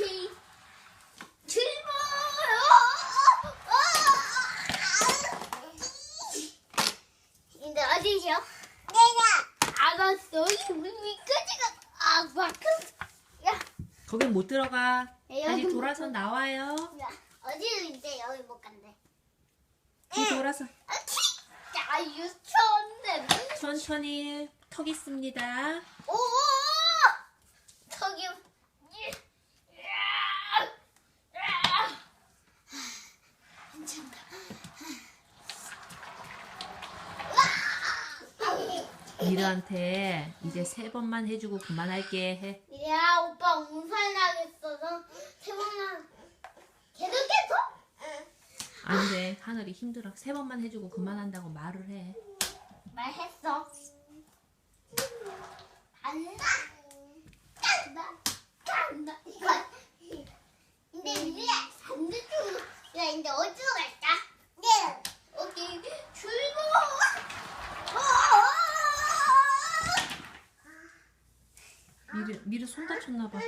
오케이. 근데 어디죠? 내가 알았어. 우리 위까지가 아 마크. 야, 거긴 못 들어가. 네, 다시 돌아서 나와요. 야, 어디로 이제 여기 못 간대. 다시 돌아서. 아키! 야, 유치원네. 천천히 턱 있습니다. 오! 저기. 괜찮다. 미르한테 이제 세 번만 해주고 그만할게 해. 야, 오빠 운살 나겠어서 세 번만 계속해서? 안 돼. 하늘이 힘들어. 세 번만 해주고 그만한다고 말을 해. 말했어. 간다. 간다. 간다. 이거. 근데 미리야 반대쪽으로. 야, 이제 어디로 갈까? 네. 오케이. 출발. 어, 미르 미르 손 다쳤나 봐.